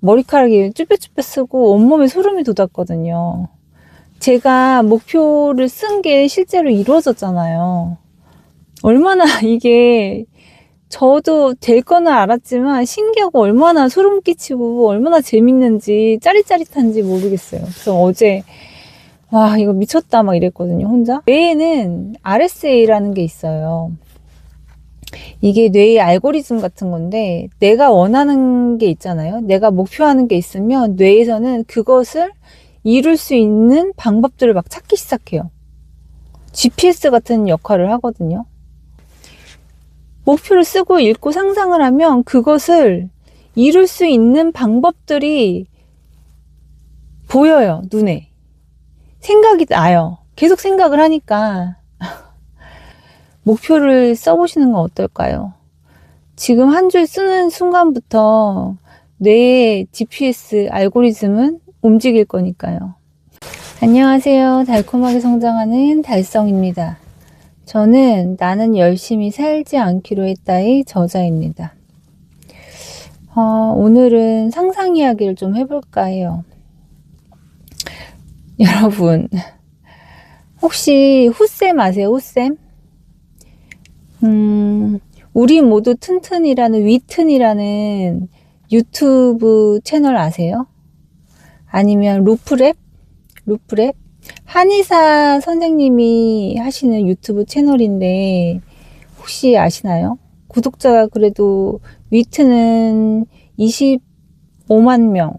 머리카락이 쭈뼛쭈뼛 쓰고 온몸에 소름이 돋았거든요. 제가 목표를 쓴 게 실제로 이루어졌잖아요. 얼마나 이게 저도 될 거는 알았지만 신기하고 얼마나 소름 끼치고 얼마나 재밌는지 짜릿짜릿한지 모르겠어요. 그래서 어제 와 이거 미쳤다 막 이랬거든요 혼자. 뇌에는 RSA라는 게 있어요. 이게 뇌의 알고리즘 같은 건데 내가 원하는 게 있잖아요. 내가 목표하는 게 있으면 뇌에서는 그것을 이룰 수 있는 방법들을 막 찾기 시작해요. GPS 같은 역할을 하거든요. 목표를 쓰고 읽고 상상을 하면 그것을 이룰 수 있는 방법들이 보여요, 눈에. 생각이 나요. 계속 생각을 하니까. 목표를 써보시는 건 어떨까요? 지금 한 줄 쓰는 순간부터 뇌의 GPS 알고리즘은 움직일 거니까요. 안녕하세요. 달콤하게 성장하는 달성입니다. 저는 나는 열심히 살지 않기로 했다의 저자입니다. 어, 오늘은 상상 이야기를 좀 해볼까 해요. 여러분, 혹시 후쌤 아세요? 후쌤? 음, 우리 모두 튼튼이라는 위튼이라는 유튜브 채널 아세요? 아니면 루프랩? 루프랩? 한의사 선생님이 하시는 유튜브 채널인데 혹시 아시나요? 구독자가 그래도 위트는 25만 명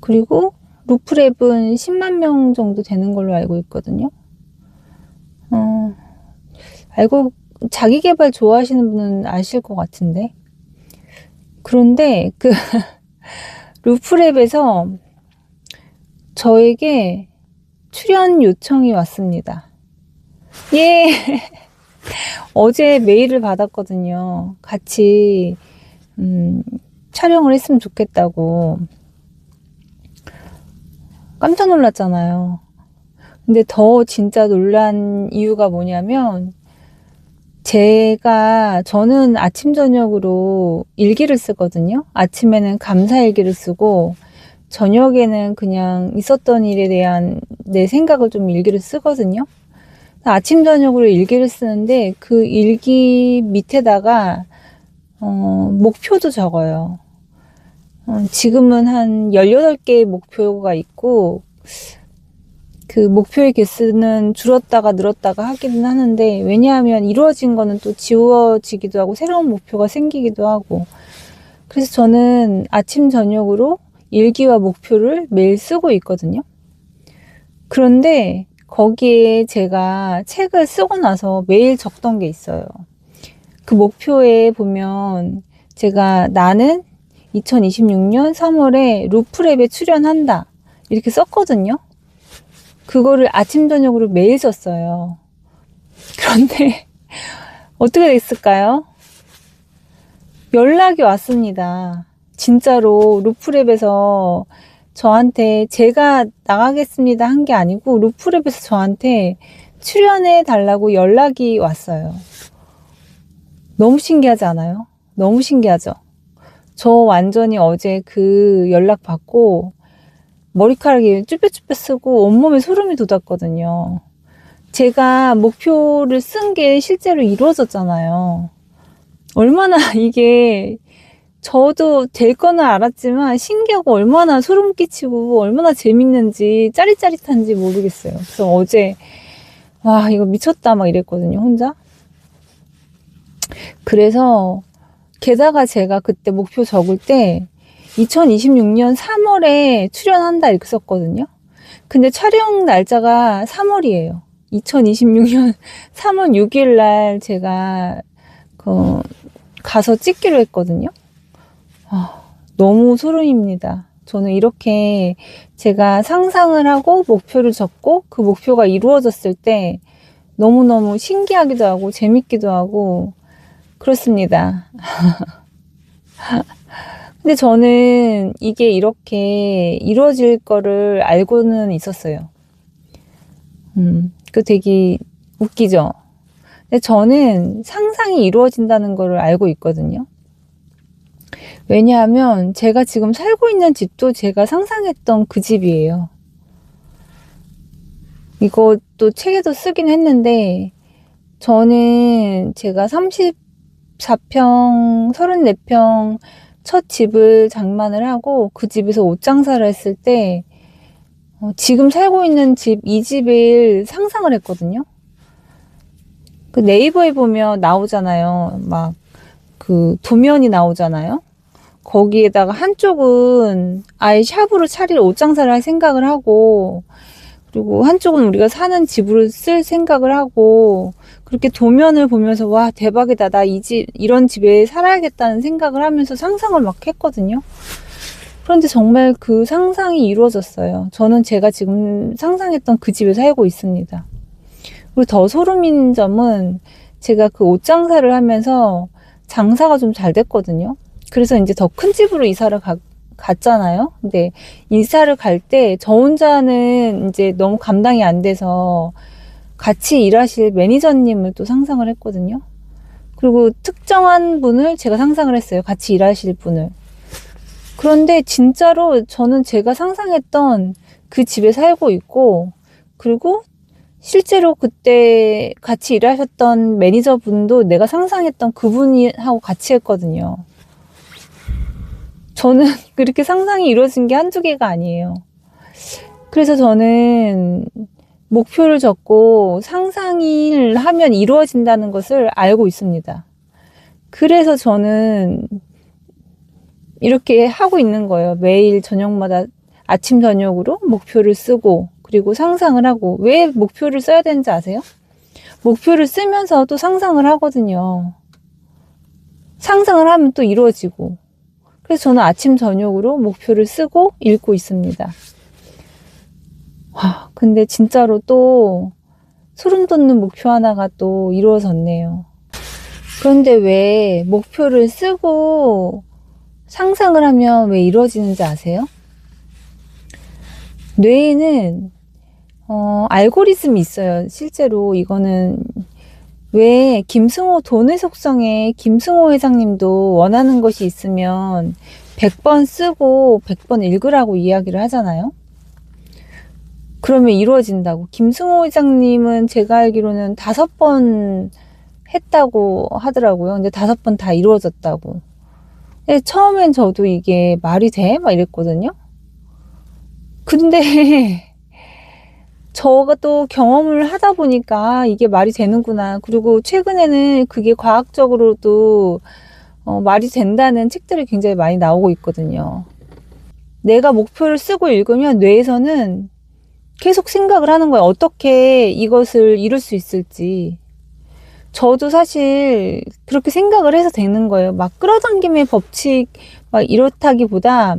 그리고 루프랩은 10만 명 정도 되는 걸로 알고 있거든요. 어, 알고 자기 개발 좋아하시는 분은 아실 것 같은데 그런데 그 루프랩에서 저에게 출연 요청이 왔습니다. 예! 어제 메일을 받았거든요. 같이, 음, 촬영을 했으면 좋겠다고. 깜짝 놀랐잖아요. 근데 더 진짜 놀란 이유가 뭐냐면, 제가, 저는 아침, 저녁으로 일기를 쓰거든요. 아침에는 감사 일기를 쓰고, 저녁에는 그냥 있었던 일에 대한 내 생각을 좀 일기를 쓰거든요. 아침, 저녁으로 일기를 쓰는데 그 일기 밑에다가, 어, 목표도 적어요. 어, 지금은 한 18개의 목표가 있고, 그 목표의 개수는 줄었다가 늘었다가 하기는 하는데, 왜냐하면 이루어진 거는 또 지워지기도 하고, 새로운 목표가 생기기도 하고, 그래서 저는 아침, 저녁으로 일기와 목표를 매일 쓰고 있거든요. 그런데 거기에 제가 책을 쓰고 나서 매일 적던 게 있어요. 그 목표에 보면 제가 나는 2026년 3월에 루프랩에 출연한다. 이렇게 썼거든요. 그거를 아침, 저녁으로 매일 썼어요. 그런데 어떻게 됐을까요? 연락이 왔습니다. 진짜로 루프랩에서 저한테 제가 나가겠습니다 한 게 아니고 루프랩에서 저한테 출연해 달라고 연락이 왔어요. 너무 신기하지 않아요? 너무 신기하죠? 저 완전히 어제 그 연락 받고 머리카락이 쭈뼛쭈뼛 쓰고 온몸에 소름이 돋았거든요. 제가 목표를 쓴 게 실제로 이루어졌잖아요. 얼마나 이게 저도 될 거는 알았지만 신기하고 얼마나 소름 끼치고 얼마나 재밌는지 짜릿짜릿한지 모르겠어요. 그래서 어제 와 이거 미쳤다 막 이랬거든요 혼자. 그래서 게다가 제가 그때 목표 적을 때 2026년 3월에 출연한다 이렇게 썼거든요. 근데 촬영 날짜가 3월이에요. 2026년 3월 6일 날 제가 그 가서 찍기로 했거든요. 아, 너무 소름입니다. 저는 이렇게 제가 상상을 하고 목표를 적고 그 목표가 이루어졌을 때 너무너무 신기하기도 하고 재밌기도 하고 그렇습니다. 근데 저는 이게 이렇게 이루어질 거를 알고는 있었어요. 음, 그 되게 웃기죠? 근데 저는 상상이 이루어진다는 거를 알고 있거든요. 왜냐하면 제가 지금 살고 있는 집도 제가 상상했던 그 집이에요. 이것도 책에도 쓰긴 했는데, 저는 제가 34평, 34평 첫 집을 장만을 하고 그 집에서 옷 장사를 했을 때, 어, 지금 살고 있는 집, 이 집을 상상을 했거든요. 그 네이버에 보면 나오잖아요. 막, 그 도면이 나오잖아요. 거기에다가 한쪽은 아예 샵으로 차릴 옷 장사를 할 생각을 하고, 그리고 한쪽은 우리가 사는 집으로 쓸 생각을 하고, 그렇게 도면을 보면서, 와, 대박이다. 나 이 집, 이런 집에 살아야겠다는 생각을 하면서 상상을 막 했거든요. 그런데 정말 그 상상이 이루어졌어요. 저는 제가 지금 상상했던 그 집에 살고 있습니다. 그리고 더 소름인 점은 제가 그 옷 장사를 하면서 장사가 좀 잘 됐거든요. 그래서 이제 더 큰 집으로 이사를 가, 갔잖아요. 근데 이사를 갈 때 저 혼자는 이제 너무 감당이 안 돼서 같이 일하실 매니저님을 또 상상을 했거든요. 그리고 특정한 분을 제가 상상을 했어요. 같이 일하실 분을. 그런데 진짜로 저는 제가 상상했던 그 집에 살고 있고, 그리고 실제로 그때 같이 일하셨던 매니저분도 내가 상상했던 그분이하고 같이 했거든요. 저는 그렇게 상상이 이루어진 게 한두 개가 아니에요. 그래서 저는 목표를 적고 상상을 하면 이루어진다는 것을 알고 있습니다. 그래서 저는 이렇게 하고 있는 거예요. 매일 저녁마다 아침, 저녁으로 목표를 쓰고, 그리고 상상을 하고, 왜 목표를 써야 되는지 아세요? 목표를 쓰면서 또 상상을 하거든요. 상상을 하면 또 이루어지고. 그래서 저는 아침, 저녁으로 목표를 쓰고 읽고 있습니다. 와, 근데 진짜로 또 소름 돋는 목표 하나가 또 이루어졌네요. 그런데 왜 목표를 쓰고 상상을 하면 왜 이루어지는지 아세요? 뇌에는 어, 알고리즘이 있어요. 실제로 이거는 왜 김승호 돈의 속성에 김승호 회장님도 원하는 것이 있으면 100번 쓰고 100번 읽으라고 이야기를 하잖아요. 그러면 이루어진다고. 김승호 회장님은 제가 알기로는 다섯 번 했다고 하더라고요. 근데 다섯 번 다 이루어졌다고. 근데 처음엔 저도 이게 말이 돼? 막 이랬거든요. 근데 저가 또 경험을 하다 보니까 이게 말이 되는구나. 그리고 최근에는 그게 과학적으로도 어, 말이 된다는 책들이 굉장히 많이 나오고 있거든요. 내가 목표를 쓰고 읽으면 뇌에서는 계속 생각을 하는 거예요. 어떻게 이것을 이룰 수 있을지. 저도 사실 그렇게 생각을 해서 되는 거예요. 막 끌어당김의 법칙, 막 이렇다기보다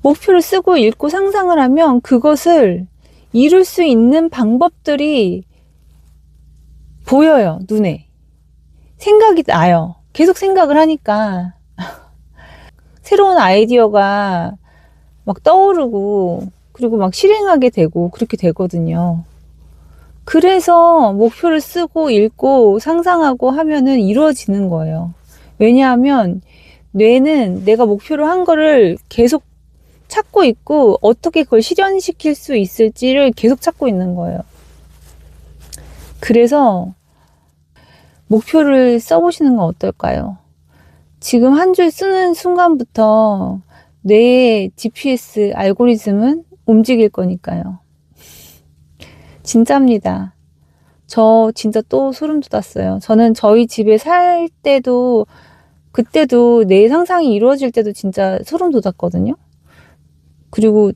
목표를 쓰고 읽고 상상을 하면 그것을 이룰 수 있는 방법들이 보여요, 눈에. 생각이 나요. 계속 생각을 하니까. 새로운 아이디어가 막 떠오르고, 그리고 막 실행하게 되고, 그렇게 되거든요. 그래서 목표를 쓰고 읽고 상상하고 하면은 이루어지는 거예요. 왜냐하면 뇌는 내가 목표를 한 거를 계속 찾고 있고 어떻게 그걸 실현시킬 수 있을지를 계속 찾고 있는 거예요. 그래서 목표를 써보시는 건 어떨까요? 지금 한 줄 쓰는 순간부터 뇌의 GPS 알고리즘은 움직일 거니까요. 진짜입니다. 저 진짜 또 소름 돋았어요. 저는 저희 집에 살 때도 그때도 내 상상이 이루어질 때도 진짜 소름 돋았거든요. 그리고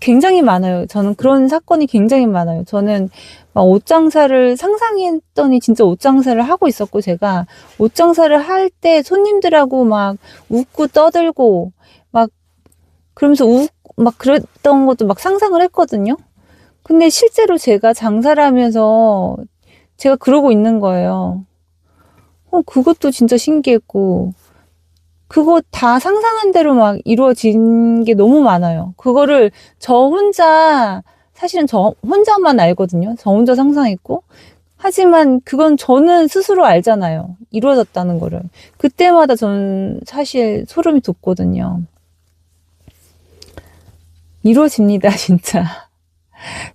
굉장히 많아요. 저는 그런 사건이 굉장히 많아요. 저는 막 옷장사를 상상했더니 진짜 옷장사를 하고 있었고 제가 옷장사를 할 때 손님들하고 막 웃고 떠들고 막 그러면서 웃 막 그랬던 것도 막 상상을 했거든요. 근데 실제로 제가 장사를 하면서 제가 그러고 있는 거예요. 어, 그것도 진짜 신기했고, 그거 다 상상한 대로 막 이루어진 게 너무 많아요. 그거를 저 혼자, 사실은 저 혼자만 알거든요. 저 혼자 상상했고, 하지만 그건 저는 스스로 알잖아요. 이루어졌다는 거를. 그때마다 저는 사실 소름이 돋거든요. 이루어집니다, 진짜.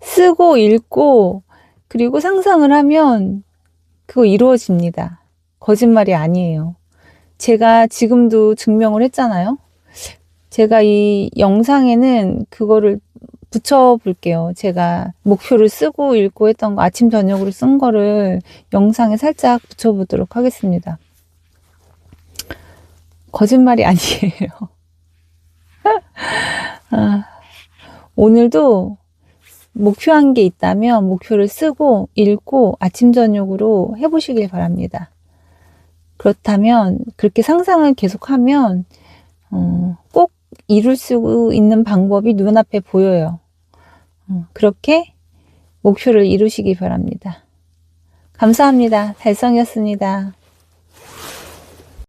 쓰고 읽고 그리고 상상을 하면 그거 이루어집니다. 거짓말이 아니에요. 제가 지금도 증명을 했잖아요. 제가 이 영상에는 그거를 붙여볼게요. 제가 목표를 쓰고 읽고 했던 거, 아침, 저녁으로 쓴 거를 영상에 살짝 붙여보도록 하겠습니다. 거짓말이 아니에요. 아, 오늘도 목표한 게 있다면 목표를 쓰고 읽고 아침, 저녁으로 해보시길 바랍니다. 그렇다면 그렇게 상상을 계속하면 어, 꼭 이룰 수 있는 방법이 눈앞에 보여요. 어, 그렇게 목표를 이루시기 바랍니다. 감사합니다. 달성이었습니다.